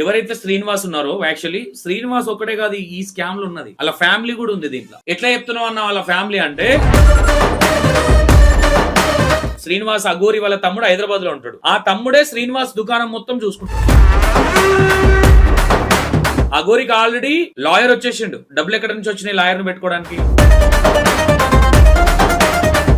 ఎవరైతే శ్రీనివాస్ ఉన్నారో యాక్చువల్లీ శ్రీనివాస్ ఒక్కటే కాదు ఈ స్కామ్లో ఉన్నది. వాళ్ళ ఫ్యామిలీ కూడా ఉంది దీంట్లో. ఎట్లా చెప్తున్నావు అన్న వాళ్ళ ఫ్యామిలీ అంటే శ్రీనివాస్ అగోరి వాళ్ళ తమ్ముడు హైదరాబాద్లో ఉంటాడు. ఆ తమ్ముడే శ్రీనివాస్ దుకాణం మొత్తం చూసుకుంటాడు. అగోరికి ఆల్రెడీ లాయర్ వచ్చేసిండు. డబ్బులు ఎక్కడి నుంచి వచ్చినాయి లాయర్ని పెట్టుకోవడానికి?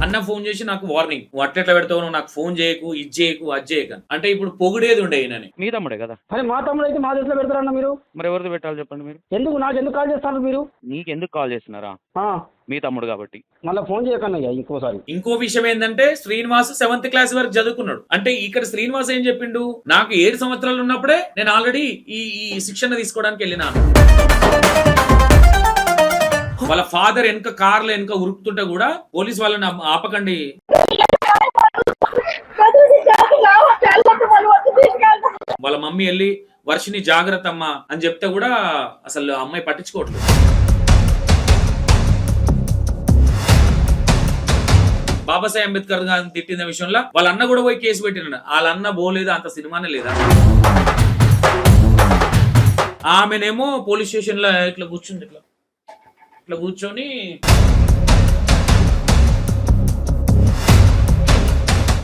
అన్న ఫోన్ చేసి నాకు వార్నింగ్. నువ్వు అట్లెట్లా పెడతావు? నాకు ఫోన్ చేయకు ఇది చేయకు అది చేయకు. అంటే ఇప్పుడు పొగిడేది ఉండే ఈయనని. మీ తమ్ముడే కదా? అరే మా తమ్ముడు అయితే మా దశలో పెడతారన్న మీరు? మరి ఎవరిది పెట్టాలి చెప్పండి మీరు? ఎందుకు? నాకు ఎందుకు కాల్ చేస్తారు మీరు? నీకు ఎందుకు కాల్ చేస్తున్నారా? ఆ, మీ తమ్ముడు కాబట్టి. మళ్ళీ ఫోన్ అయ్యా ఇంకోసారి. ఇంకో విషయం ఏంటంటే శ్రీనివాస్ సెవెంత్ క్లాస్ వరకు చదువుకున్నాడు. అంటే ఇక్కడ శ్రీనివాస్ ఏం చెప్పిండు? నాకు ఏడు సంవత్సరాలు ఉన్నప్పుడే నేను ఆల్రెడీ ఈ ఈ శిక్షణ తీసుకోవడానికి వెళ్ళినాను. వాళ్ళ ఫాదర్ వెనక కార్లు వెనక ఉరుకుతుంటే కూడా పోలీస్ వాళ్ళని ఆపకండి. వాళ్ళ మమ్మీ వెళ్ళి వర్షిని జాగ్రత్త అమ్మా అని చెప్తే కూడా అసలు అమ్మాయి పట్టించుకోవట్లేదు. బాబాసాహెబ్ అంబేద్కర్ గారిని తిట్టిన విషయంలో వాళ్ళ అన్న కూడా పోయి కేసు పెట్టినాడు వాళ్ళ అన్న పోలేదా? అంత సినిమానే లేదా? ఆమెనేమో పోలీస్ స్టేషన్లో ఇట్లా కూర్చుంది ఇట్లా. ఇట్లా కూర్చొని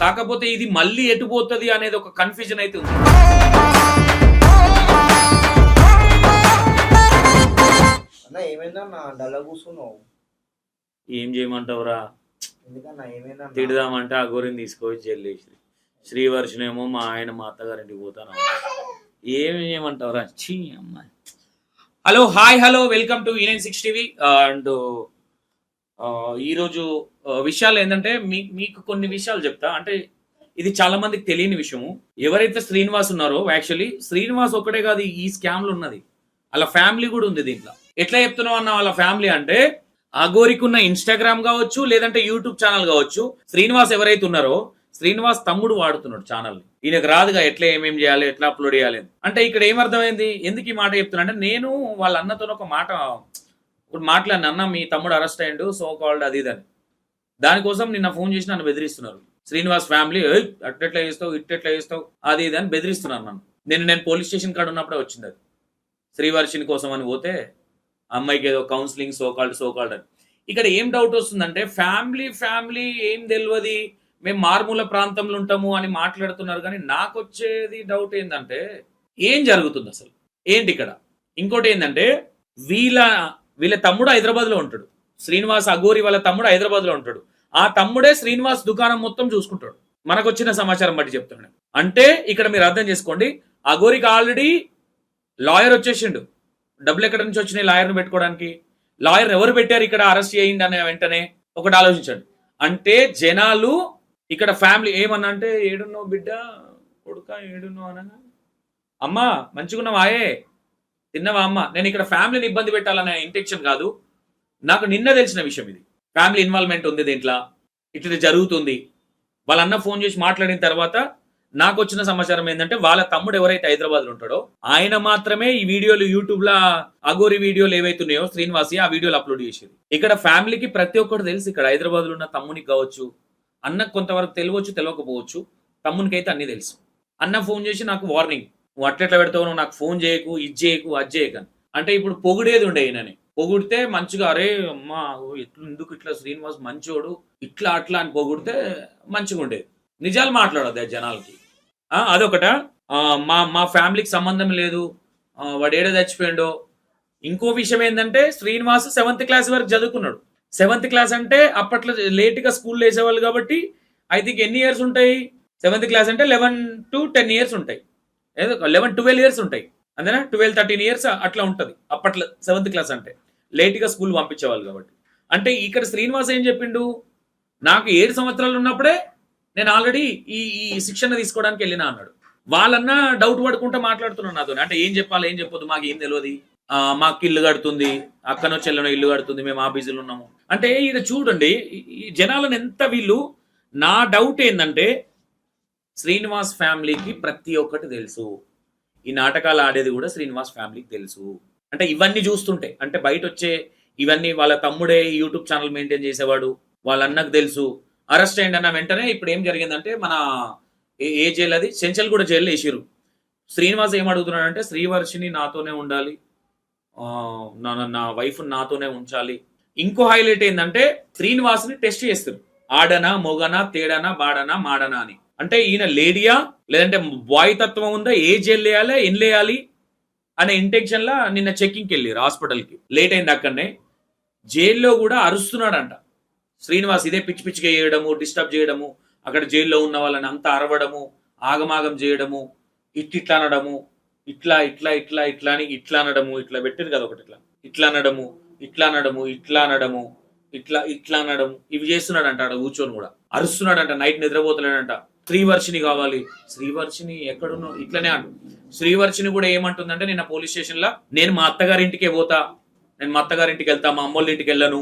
కాకపోతే ఇది మళ్ళీ ఎటు పోతుంది అనేది ఒక కన్ఫ్యూజన్ అయితే ఉంది. ఏం చేయమంటావురా? తిడదామంటే ఆ గోరిని తీసుకొని చెల్లేసి శ్రీవర్షనేమో మా ఆయన మా అత్తగారింటికి పోతాను ఏం చేయమంటావురా? చీ అమ్మాయి. Hello hi hello welcome to E nine six TV and uh, ఈరోజు uh, విషయాలు ఏంటంటే మీ మీకు కొన్ని విషయాలు చెప్తా. అంటే ఇది చాలా మందికి తెలియని విషయము. ఎవరైతే శ్రీనివాస్ ఉన్నారో యాక్చువల్లీ శ్రీనివాస్ ఒక్కటే కాదు ఈ స్కామ్లో ఉన్నది. వాళ్ళ ఫ్యామిలీ కూడా ఉంది దీంట్లో. ఎట్లా చెప్తున్నావు అన్న వాళ్ళ ఫ్యామిలీ అంటే అగోరికి ఉన్న ఇన్స్టాగ్రామ్ కావచ్చు లేదంటే యూట్యూబ్ ఛానల్ కావచ్చు శ్రీనివాస్ ఎవరైతే ఉన్నారో శ్రీనివాస్ తమ్ముడు వాడుతున్నాడు ఛానల్ ఈయనకు రాదుగా ఎట్లా ఏమేం చేయాలి ఎట్లా అప్లోడ్ చేయాలి అంటే ఇక్కడ ఏమర్థమైంది? ఎందుకు ఈ మాట చెప్తున్నా అంటే నేను వాళ్ళ అన్నతో ఒక మాట ఇప్పుడు మాట్లాడిన అన్న మీ తమ్ముడు అరెస్ట్ అయ్యిండు సో కాల్డ్ అది ఇదని దానికోసం నిన్న ఫోన్ చేసి నన్ను బెదిరిస్తున్నారు. శ్రీనివాస్ ఫ్యామిలీ అట్టెట్లా చేస్తావు ఇట్టెట్లా చేస్తావు అది ఇది అని బెదిరిస్తున్నాను నన్ను. నేను నేను పోలీస్ స్టేషన్ కాడ ఉన్నప్పుడే వచ్చింది అది. శ్రీవర్షిని కోసం అని పోతే అమ్మాయికి ఏదో counselling so called so called అని. ఇక్కడ ఏం డౌట్ వస్తుందంటే ఫ్యామిలీ ఫ్యామిలీ ఏం తెలియదు మేము మారుమూల ప్రాంతంలో ఉంటాము అని మాట్లాడుతున్నారు కానీ నాకు వచ్చేది డౌట్ ఏంటంటే ఏం జరుగుతుంది అసలు? ఏంటి ఇక్కడ? ఇంకోటి ఏంటంటే వీళ్ళ వీళ్ళ తమ్ముడు హైదరాబాద్లో ఉంటాడు. శ్రీనివాస్ అఘోరి వాళ్ళ తమ్ముడు హైదరాబాద్లో ఉంటాడు. ఆ తమ్ముడే శ్రీనివాస్ దుకాణం మొత్తం చూసుకుంటాడు. మనకు వచ్చిన సమాచారం బట్టి చెప్తున్నాను. అంటే ఇక్కడ మీరు అర్థం చేసుకోండి అఘోరికి ఆల్రెడీ లాయర్ వచ్చేసిండు. డబ్బులు ఎక్కడి నుంచి వచ్చినాయి లాయర్ని పెట్టుకోవడానికి? లాయర్ ఎవరు పెట్టారు ఇక్కడ అరెస్ట్ చేయండి అనే వెంటనే? ఒకటి ఆలోచించండి. అంటే జనాలు ఇక్కడ ఫ్యామిలీ ఏమన్నా అంటే ఏడున్నో బిడ్డ కొడుక ఏడున్నో అనగా అమ్మా మంచిగున్నావా ఆయే తిన్నవా అమ్మ? నేను ఇక్కడ ఫ్యామిలీని ఇబ్బంది పెట్టాలనే ఇంటెన్షన్ కాదు. నాకు నిన్న తెలిసిన విషయం ఇది. ఫ్యామిలీ ఇన్వాల్వ్మెంట్ ఉంది దీంట్లో. ఇట్లా జరుగుతుంది. వాళ్ళ అన్న ఫోన్ చేసి మాట్లాడిన తర్వాత నాకు వచ్చిన సమాచారం ఏంటంటే వాళ్ళ తమ్ముడు ఎవరైతే హైదరాబాద్లో ఉంటాడో ఆయన మాత్రమే ఈ వీడియోలు యూట్యూబ్ లా అగోరి వీడియోలు ఏవైతున్నాయో శ్రీనివాసి ఆ వీడియోలు అప్లోడ్ చేసేది. ఇక్కడ ఫ్యామిలీకి ప్రతి ఒక్కరు తెలుసు. ఇక్కడ హైదరాబాద్లో ఉన్న తమ్మునికి కావచ్చు అన్నకు కొంతవరకు తెలియవచ్చు తెలియకపోవచ్చు. తమ్మునికి అయితే అన్ని తెలుసు. అన్న ఫోన్ చేసి నాకు వార్నింగ్. నువ్వు అట్లెట్లా పెడతావు? నాకు ఫోన్ చేయకు ఇది చేయకు అది చేయకు అని. అంటే ఇప్పుడు పొగిడేది ఉండే ఈయనని. పొగిడితే మంచిగా అరే అమ్మా ఓ ఎందుకు ఇట్లా శ్రీనివాస్ మంచోడు? ఇట్లా అట్లా అని పొగిడితే మంచిగా ఉండేది. నిజాలు మాట్లాడద్దు జనాలకి. ఆ, అదొకట. మా మా ఫ్యామిలీకి సంబంధం లేదు. వాడు ఏడ చచ్చిపోయిండో. ఇంకో విషయం ఏంటంటే శ్రీనివాస్ సెవెంత్ క్లాస్ వరకు చదువుకున్నాడు. సెవెంత్ క్లాస్ అంటే అప్పట్లో లేట్గా స్కూల్ వేసేవాళ్ళు కాబట్టి ఐ థింక్ ఎన్ని ఇయర్స్ ఉంటాయి? సెవెంత్ క్లాస్ అంటే లెవెన్ టు టెన్ ఇయర్స్ ఉంటాయి. ఏదో లెవెన్ ట్వెల్వ్ ఇయర్స్ ఉంటాయి. అంతేనా? ట్వెల్వ్ థర్టీన్ ఇయర్స్ అట్లా ఉంటుంది. అప్పట్లో సెవెంత్ క్లాస్ అంటే లేట్గా స్కూల్ పంపించేవాళ్ళు కాబట్టి. అంటే ఇక్కడ శ్రీనివాస్ ఏం చెప్పిండు? నాకు ఏడు సంవత్సరాలు ఉన్నప్పుడే నేను ఆల్రెడీ ఈ ఈ శిక్షణ తీసుకోవడానికి వెళ్ళినా అన్నాడు. వాళ్ళన్నా డౌట్ పడుకుంటా మాట్లాడుతున్నాను నాతో అంటే ఏం చెప్పాలి ఏం చెప్పొద్దు మాకు ఏం తెలియదు మాకు ఇల్లు కడుతుంది అక్కనో చెల్లెనో ఇల్లు కడుతుంది మేము ఆ బిజీలో ఉన్నాము. అంటే ఇది చూడండి ఈ- జనాలను ఎంత వీళ్ళు నా డౌట్ ఏంటంటే శ్రీనివాస్ ఫ్యామిలీకి ప్రతి ఒక్కటి తెలుసు. ఈ నాటకాలు ఆడేది కూడా శ్రీనివాస్ ఫ్యామిలీకి తెలుసు. అంటే ఇవన్నీ చూస్తుంటే అంటే బయట వచ్చే ఇవన్నీ వాళ్ళ తమ్ముడే యూట్యూబ్ ఛానల్ మెయింటైన్ చేసేవాడు వాళ్ళ అన్నకు తెలుసు. అరెస్ట్ అయ్యండి అన్న వెంటనే ఇప్పుడు ఏం జరిగిందంటే మన ఏ- ఏ జైలు అది? సెంచల్ కూడా జైల్లో వేసిరు శ్రీనివాస్ ఏం అడుగుతున్నాడంటే శ్రీవర్షిని నాతోనే ఉండాలి నా నా వైఫ్ నాతోనే ఉంచాలి. ఇంకో హైలైట్ ఏంటంటే శ్రీనివాస్ని టెస్ట్ చేస్తారు ఆడనా మొగనా తేడానా బాడనా మాడనా అని. అంటే ఈయన లేడియా లేదంటే బాయ్ తత్వం ఉందా ఏ జైలు వేయాలి వేయాలి అనే ఇంటెన్షన్ లా నిన్న చెక్కింగ్కి వెళ్ళారు హాస్పిటల్కి లేట్ అయింది అక్కడనే. జైల్లో కూడా అరుస్తున్నాడంట. శ్రీనివాస్ ఇదే పిచ్చి పిచ్చిగా చేయడము డిస్టర్బ్ చేయడము అక్కడ జైల్లో ఉన్న వాళ్ళని అంతా అరవడము ఆగమాగం చేయడము ఇట్లా అనడము ఇట్లా ఇట్లా ఇట్లా ఇట్లా అని ఇట్లా అనడము ఇట్లా పెట్టారు కదా ఒకటి ఇట్లా. ఇట్లా అనడము ఇట్లా అనడము ఇట్లా అనడము ఇట్లా ఇట్లా అనడము. ఇవి చేస్తున్నాడంట ఆడ కూర్చొని కూడా. అరుస్తున్నాడంట నైట్ నిద్రపోతలేడంట. శ్రీవర్షిని కావాలి. శ్రీవర్షిని ఎక్కడున్నావు? ఇట్లనే అంటు. శ్రీవర్షిని కూడా ఏమంటుందంటే నేను పోలీస్ స్టేషన్లో నేను మా అత్తగారింటికే పోతా. నేను మా అత్తగారింటికి వెళ్తా మా అమ్మోళ్ళ ఇంటికి వెళ్ళను.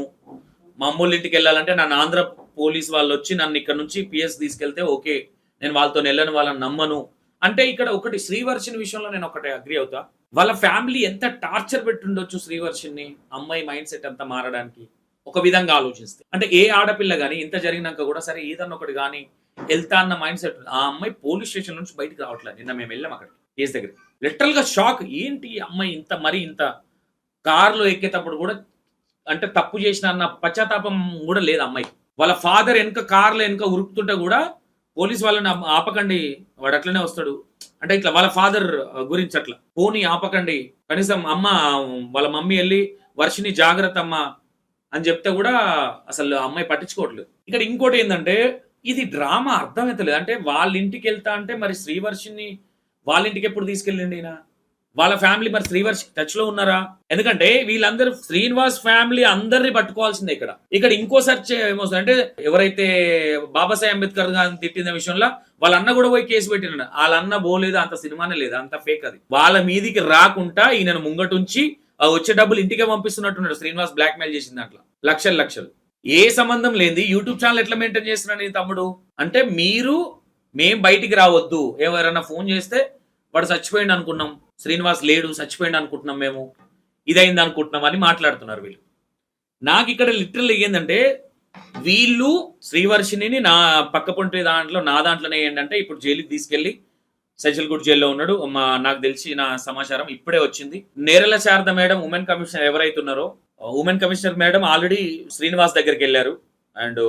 మా అమ్మోళ్ళ ఇంటికి వెళ్ళాలంటే నన్ను ఆంధ్ర పోలీస్ వాళ్ళు వచ్చి నన్ను ఇక్కడ నుంచి పిఎస్ తీసుకెళ్తే ఓకే. నేను వాళ్ళతో వెళ్ళను వాళ్ళని నమ్మను. అంటే ఇక్కడ ఒకటి శ్రీవర్షిని విషయంలో నేను ఒకటి అగ్రి అవుతా. వాళ్ళ ఫ్యామిలీ ఎంత టార్చర్ పెట్టుండొచ్చు శ్రీవర్షిని అమ్మాయి మైండ్ సెట్ అంతా మారడానికి? ఒక విధంగా ఆలోచిస్తే. అంటే ఏ ఆడపిల్ల కానీ ఇంత జరిగినాక కూడా సరే ఏదన్నా ఒకటి కానీ వెళ్తా అన్న మైండ్ సెట్ ఆ అమ్మాయి పోలీస్ స్టేషన్ నుంచి బయటకు రావట్లేదు. నిన్న మేము వెళ్ళాం అక్కడ కేసు దగ్గర లిటరల్గా షాక్ ఏంటి అమ్మాయి ఇంత మరి ఇంత కార్లో ఎక్కేటప్పుడు కూడా అంటే తప్పు చేసిన అన్న పశ్చాత్తాపం కూడా లేదు అమ్మాయి వాళ్ళ ఫాదర్ వెనక కార్లో వెనక ఉరుకుతుంటే కూడా పోలీస్ వాళ్ళని ఆపకండి వాడు అట్లనే వస్తాడు. అంటే ఇట్లా వాళ్ళ ఫాదర్ గురించి అట్లా. పోనీ ఆపకండి. కనీసం అమ్మ వాళ్ళ మమ్మీ వెళ్ళి వర్షిని జాగ్రత్త అమ్మ అని చెప్తే కూడా అసలు అమ్మాయి పట్టించుకోవట్లేదు. ఇక్కడ ఇంకోటి ఏంటంటే ఇది డ్రామా అర్థమవుతలేదు అంటే వాళ్ళ ఇంటికి వెళ్తా అంటే మరి శ్రీవర్షిని వాళ్ళ ఇంటికి ఎప్పుడు తీసుకెళ్ళండి ఈయన వాళ్ళ ఫ్యామిలీ మరి శ్రీవర్ష్ టచ్లో ఉన్నారా? ఎందుకంటే వీళ్ళందరూ శ్రీనివాస్ ఫ్యామిలీ అందరిని పట్టుకోవాల్సిందే ఇక్కడ. ఇక్కడ ఇంకో సెర్చ్ ఏమవుతుంది అంటే ఎవరైతే బాబాసాహెబ్ అంబేద్కర్ గారిని తిట్టిన విషయంలో వాళ్ళ అన్న కూడా పోయి కేసు పెట్టినాడు వాళ్ళ అన్న పోలేదు? అంత సినిమానే లేదు? అంత ఫేక్ అది. వాళ్ళ మీదికి రాకుండా ఈయనను ముంగటుంచి వచ్చే డబ్బులు ఇంటికే పంపిస్తున్నట్టున్నాడు శ్రీనివాస్ బ్లాక్ మెయిల్ చేసిన దాంట్లో. లక్షలు లక్షలు. ఏ సంబంధం లేని యూట్యూబ్ ఛానల్ ఎట్లా మెయింటైన్ చేస్తున్నాడు తమ్ముడు? అంటే మీరు మేం బయటికి రావద్దు. ఎవరైనా ఫోన్ చేస్తే వాడు చచ్చిపోయింది అనుకున్నాం శ్రీనివాస్ లేడు చచ్చిపోయింది అనుకుంటున్నాం మేము ఇదైంది అనుకుంటున్నాం అని మాట్లాడుతున్నారు వీళ్ళు. నాకు ఇక్కడ లిటరల్ ఏంటంటే వీళ్ళు శ్రీవర్షిని నా పక్క పొంటి దాంట్లో నా దాంట్లోనే ఏంటంటే ఇప్పుడు జైలుకి తీసుకెళ్ళి సజ్జలగూడ జైల్లో ఉన్నాడు. మా నాకు తెలిసిన సమాచారం ఇప్పుడే వచ్చింది. Nerella Sarada madam women commissioner ఎవరైతే ఉన్నారో women commissioner madam already Srinivas దగ్గరికి వెళ్ళారు. అండ్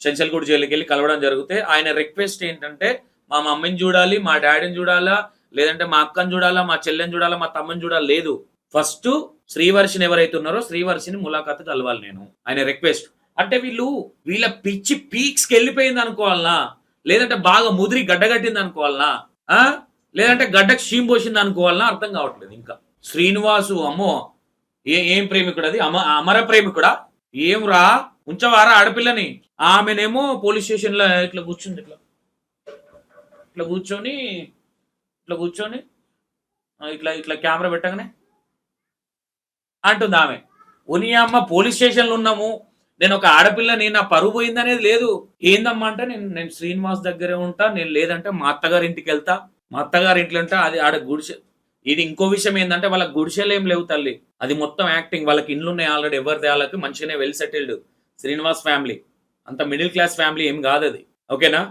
చెంచల్గూడ జైలుకి వెళ్ళి కలవడం జరిగితే ఆయన రిక్వెస్ట్ ఏంటంటే మా మమ్మీని చూడాలి మా డాడీని చూడాలా లేదంటే మా అక్కని చూడాలా మా చెల్లెని చూడాలా మా తమ్మని చూడాలి? లేదు. ఫస్ట్ శ్రీవర్షిని ఎవరైతే ఉన్నారో శ్రీవర్షిని ములాఖాత్ కలవాలి నేను ఆయన రిక్వెస్ట్ అంటే వీళ్ళు వీళ్ళ పిచ్చి పీక్స్కి వెళ్ళిపోయింది అనుకోవాలనా? లేదంటే బాగా ముదిరి గడ్డగట్టింది అనుకోవాలనా? ఆ? లేదంటే గడ్డకు షీమ్ పోసింది అనుకోవాలనా? అర్థం కావట్లేదు ఇంకా. శ్రీనివాసు అమ్మో ఏ ఏం ప్రేమికుడు అది? అమ అమర ప్రేమికుడా? ఏం రా ఉంచవారా ఆడపిల్లని? ఆమెనేమో పోలీస్ స్టేషన్లో ఇట్లా కూర్చుంది ఇట్లా. ఇట్లా కూర్చొని ఇట్లా కూర్చొని ఇట్లా ఇట్లా కెమెరా పెట్టగానే అంటుంది ఆమె. ఉనియమ్మ పోలీస్ స్టేషన్లో ఉన్నాము. నేను ఒక ఆడపిల్లని నా పరువు పోయింది అనేది లేదు. ఏందమ్మా అంటే నేను నేను శ్రీనివాస్ దగ్గరే ఉంటా నేను లేదంటే మా అత్తగారి ఇంటికి వెళ్తా. మా అత్తగారి ఇంట్లో ఉంటా అది ఆడ గుడిసె ఇది ఇంకో విషయం ఏంటంటే వాళ్ళకి గుడిసెలు ఏం లేవు తల్లి. అది మొత్తం యాక్టింగ్ వాళ్ళకి ఇండ్లు ఉన్నాయి ఆల్రెడీ ఎవరిది వాళ్ళకి మంచిగానే వెల్ సెటిల్డ్ శ్రీనివాస్ ఫ్యామిలీ అంత మిడిల్ క్లాస్ ఫ్యామిలీ ఏం కాదు అది. ఓకేనా?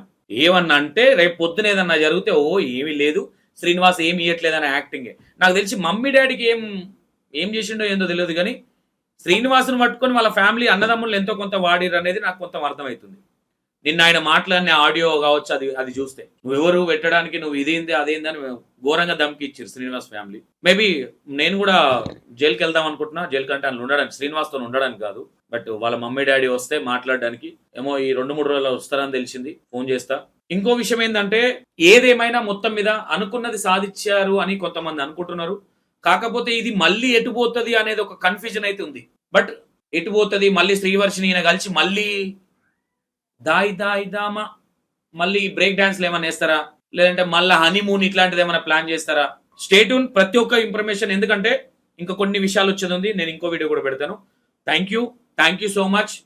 ఏమన్నా అంటే రేపు పొద్దున ఏదన్నా జరిగితే ఓ ఏమీ లేదు. శ్రీనివాస్ ఏం ఇవ్వట్లేదన్న యాక్టింగే నాకు తెలిసి మమ్మీ డాడీకి ఏం ఏం చేసిండో ఏందో తెలియదు కానీ శ్రీనివాసును పట్టుకొని వాళ్ళ ఫ్యామిలీ అన్నదమ్ములు ఎంతో కొంత వాడిరు అనేది నాకు కొంత అర్థమవుతుంది. నిన్న ఆయన మాట్లాడిన ఆడియో కావచ్చు అది అది చూస్తే. నువ్వెవరు పెట్టడానికి నువ్వు ఇదేంది అదేంది అని ఘోరంగా దమ్కి ఇచ్చారు శ్రీనివాస్ ఫ్యామిలీ. మేబీ నేను కూడా జైలుకి వెళ్దాం అనుకుంటున్నా. జైలు కంటే అందులో ఉండడానికి శ్రీనివాస్తో ఉండడానికి కాదు. బట్ వాళ్ళ మమ్మీ డాడీ వస్తే మాట్లాడడానికి ఏమో ఈ రెండు మూడు రోజులు వస్తారని తెలిసింది ఫోన్ చేస్తా. ఇంకో విషయం ఏంటంటే ఏదేమైనా మొత్తం మీద అనుకున్నది సాధించారు అని కొంతమంది అనుకుంటున్నారు. కాకపోతే ఇది మళ్ళీ ఎటు పోతుంది అనేది ఒక కన్ఫ్యూజన్ అయితే ఉంది. బట్ ఎటు పోతుంది మళ్ళీ శ్రీవర్షిని ఈయన కలిసి మళ్ళీ దాయి దాయి దామా మళ్ళీ బ్రేక్ డాన్స్లు ఏమైనా వేస్తారా? లేదంటే మళ్ళీ హనీమూన్ ఇట్లాంటిది ఏమైనా ప్లాన్ చేస్తారా? స్టేట్యూన్ ప్రతి ఒక్క ఇన్ఫర్మేషన్ ఎందుకంటే ఇంకా కొన్ని విషయాలు వచ్చేది ఉంది. నేను ఇంకో వీడియో కూడా పెడతాను. Thank you thank you so much